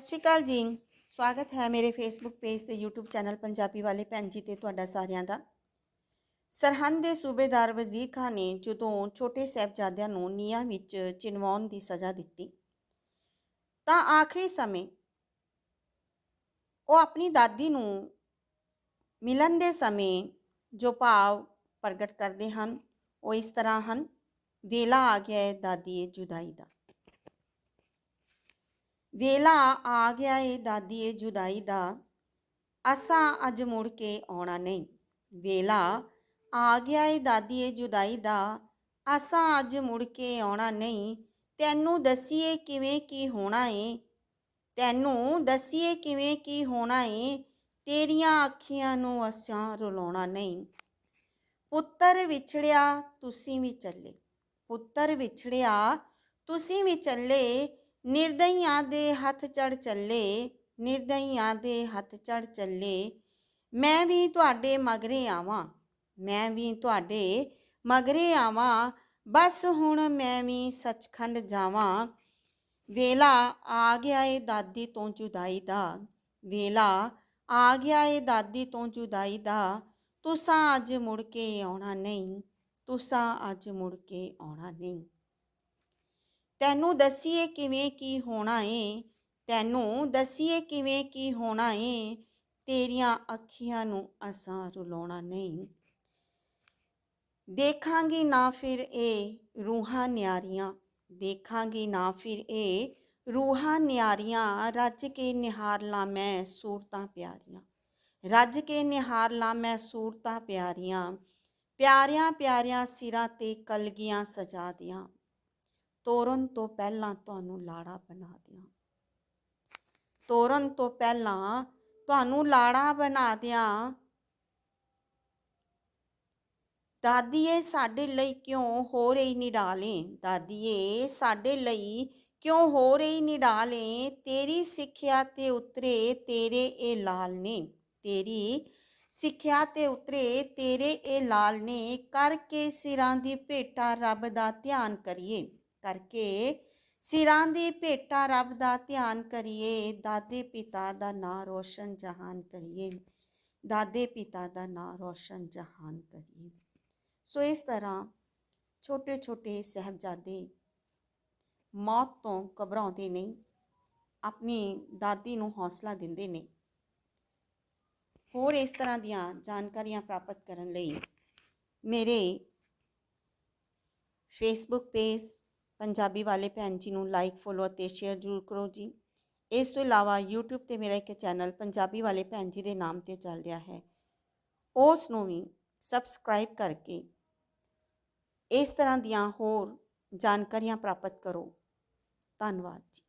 ਸਤਿ ਸ਼੍ਰੀ ਅਕਾਲ ਜੀ। ਸਵਾਗਤ ਹੈ ਮੇਰੇ ਫੇਸਬੁੱਕ ਪੇਜ ਤੇ YouTube ਚੈਨਲ ਪੰਜਾਬੀ ਵਾਲੇ ਭੈਣ ਜੀ ਤੇ ਤੁਹਾਡਾ ਸਾਰਿਆਂ ਦਾ। ਸਰਹੰਦ ਦੇ ਸੂਬੇਦਾਰ ਵਜ਼ੀਰ ਖਾਨ ਨੇ ਜਦੋਂ ਛੋਟੇ ਸਾਹਿਬਜ਼ਾਦਿਆਂ ਨੂੰ ਨੀਹਾਂ ਵਿੱਚ ਚਿਣਵਾਉਣ ਦੀ ਸਜ਼ਾ ਦਿੱਤੀ, ਤਾਂ ਆਖਰੀ ਸਮੇਂ ਉਹ ਆਪਣੀ ਦਾਦੀ ਨੂੰ ਮਿਲਣ ਦੇ ਸਮੇਂ ਜੋ ਭਾਵ ਪ੍ਰਗਟ ਕਰਦੇ ਹਨ, ਉਹ ਇਸ ਤਰ੍ਹਾਂ ਹਨ, ਵੇਲਾ ਆ ਗਿਆ ਹੈ ਦਾਦੀਏ ਜੁਦਾਈ ਦਾ। ਵੇਲਾ ਆ ਗਿਆ ਏ ਦਾਦੀਏ ਜੁਦਾਈ ਦਾ। ਅਸਾਂ ਅੱਜ ਮੁੜ ਕੇ ਆਉਣਾ ਨਹੀਂ। ਵੇਲਾ ਆ ਗਿਆ ਏ ਦਾਦੀਏ ਜੁਦਾਈ ਦਾ। ਅਸਾਂ ਅੱਜ ਮੁੜ ਕੇ ਆਉਣਾ ਨਹੀਂ। ਤੈਨੂੰ ਦਸੀਏ ਕਿਵੇਂ ਕੀ ਹੋਣਾ ਏ। ਤੈਨੂੰ ਦਸੀਏ ਕਿਵੇਂ ਕੀ ਹੋਣਾ ਏ। ਤੇਰੀਆਂ ਅੱਖੀਆਂ ਨੂੰ ਅਸਾਂ ਰੁਲਾਉਣਾ ਨਹੀਂ। ਪੁੱਤਰ ਵਿਛੜਿਆ ਤੁਸੀਂ ਵੀ ਚੱਲੇ। ਪੁੱਤਰ ਵਿਛੜਿਆ ਤੁਸੀਂ ਵੀ ਚੱਲੇ। ਨਿਰਦਈਆਂ ਦੇ ਹੱਥ ਚੜ ਚੱਲੇ, ਨਿਰਦਈਆਂ ਦੇ ਹੱਥ ਚੜ ਚੱਲੇ, ਮੈਂ ਵੀ ਤੁਹਾਡੇ ਮਗਰੇ ਆਵਾਂ, ਮੈਂ ਵੀ ਤੁਹਾਡੇ ਮਗਰੇ ਆਵਾਂ, ਬਸ ਹੁਣ ਮੈਂ ਵੀ ਸੱਚਖੰਡ ਜਾਵਾਂ। ਵੇਲਾ ਆ ਗਿਆ ਏ ਦਾਦੀ ਤੋਂ ਜੁਦਾਈ ਦਾ, ਵੇਲਾ ਆ ਗਿਆ ਏ ਦਾਦੀ ਤੋਂ ਜੁਦਾਈ ਦਾ, ਤੁਸਾਂ ਅੱਜ ਮੁੜ ਕੇ ਆਉਣਾ ਨਹੀਂ, ਤੁਸਾਂ ਅੱਜ ਮੁੜ ਕੇ ਆਉਣਾ ਨਹੀਂ। ਤੈਨੂੰ ਦਸੀਏ ਕਿਵੇਂ ਕੀ ਹੋਣਾ ਏ? ਤੈਨੂੰ ਦਸੀਏ ਕਿਵੇਂ ਕੀ ਹੋਣਾ ਏ? ਤੇਰੀਆਂ ਅੱਖੀਆਂ ਨੂੰ ਅਸਾਂ ਰੁਲਾਉਣਾ ਨਹੀਂ। ਦੇਖਾਂਗੀ ਨਾ ਫਿਰ ਇਹ ਰੂਹਾਂ ਨਿਆਰੀਆਂ। ਦੇਖਾਂਗੀ ਨਾ ਫਿਰ ਇਹ ਰੂਹਾਂ ਨਿਆਰੀਆਂ। ਰੱਜ ਕੇ ਨਿਹਾਰ ਲਾਂ ਮੈਂ ਸੂਰਤਾਂ ਪਿਆਰੀਆਂ। ਰੱਜ ਕੇ ਨਿਹਾਰ ਲਾਂ ਮੈਂ ਸੂਰਤਾਂ ਪਿਆਰੀਆਂ। ਪਿਆਰਿਆਂ ਪਿਆਰਿਆਂ ਸਿਰਾਂ ਤੇ ਕਲਗੀਆਂ ਸਜਾ ਦਿਆਂ। ਤੋਰਨ ਤੋਂ ਪਹਿਲਾਂ ਤੁਹਾਨੂੰ ਲਾੜਾ ਬਣਾ ਦਿਆਂ। ਤੋਰਨ ਤੋਂ ਪਹਿਲਾਂ ਤੁਹਾਨੂੰ ਲਾੜਾ ਬਣਾ ਦਿਆਂ। ਦਾਦੀਏ ਸਾਡੇ ਲਈ ਕਿਉਂ ਹੋ ਰਹੀ ਨਿਡਾਲੇ? ਦਾਦੀਏ ਸਾਡੇ ਲਈ ਕਿਉਂ ਹੋ ਰਹੀ ਨਿਡਾਲੇ? ਤੇਰੀ ਸਿੱਖਿਆ ਤੇ ਉਤਰੇ ਤੇਰੇ ਇਹ ਲਾਲ ਨੇ। ਤੇਰੀ ਸਿੱਖਿਆ ਤੇ ਉਤਰੇ ਤੇਰੇ ਇਹ ਲਾਲ ਨੇ। ਕਰਕੇ ਸਿਰਾਂ ਦੀ ਭੇਟਾ ਰੱਬ ਦਾ ਧਿਆਨ ਕਰੀਏ। ਕਰਕੇ ਸਿਰਾਂ ਦੀ ਭੇਟਾ ਰੱਬ ਦਾ ਧਿਆਨ ਕਰੀਏ, ਦਾਦੇ ਪਿਤਾ ਦਾ ਨਾਂ ਰੋਸ਼ਨ ਜਹਾਨ ਕਰੀਏ, ਦਾਦੇ ਪਿਤਾ ਦਾ ਨਾਂ ਰੋਸ਼ਨ ਜਹਾਨ ਕਰੀਏ। ਸੋ ਇਸ ਤਰ੍ਹਾਂ ਛੋਟੇ ਛੋਟੇ ਸਹਿਬਜ਼ਾਦੇ ਮੌਤ ਤੋਂ ਘਬਰਾਉਂਦੇ ਨਹੀਂ ਆਪਣੀ ਦਾਦੀ ਨੂੰ ਹੌਸਲਾ ਦਿੰਦੇ ਨੇ। ਹੋਰ ਇਸ ਤਰ੍ਹਾਂ ਦੀਆਂ ਜਾਣਕਾਰੀਆਂ ਪ੍ਰਾਪਤ ਕਰਨ ਲਈ ਮੇਰੇ ਫੇਸਬੁੱਕ ਪੇਜ ਪੰਜਾਬੀ ਵਾਲੇ ਭੈਣ ਜੀ ਨੂੰ ਲਾਈਕ ਫੋਲੋ ਅਤੇ ਸ਼ੇਅਰ ਜ਼ਰੂਰ ਕਰੋ ਜੀ। ਇਸ ਤੋਂ ਇਲਾਵਾ YouTube ਤੇ ਮੇਰਾ ਇੱਕ ਚੈਨਲ ਪੰਜਾਬੀ ਵਾਲੇ ਭੈਣ ਜੀ ਦੇ ਨਾਮ ਤੇ ਚੱਲ ਰਿਹਾ ਹੈ। ਉਸ ਨੂੰ ਵੀ ਸਬਸਕ੍ਰਾਈਬ ਕਰਕੇ ਇਸ ਤਰ੍ਹਾਂ ਦੀਆਂ ਹੋਰ ਜਾਣਕਾਰੀਆਂ ਪ੍ਰਾਪਤ ਕਰੋ। ਧੰਨਵਾਦ ਜੀ।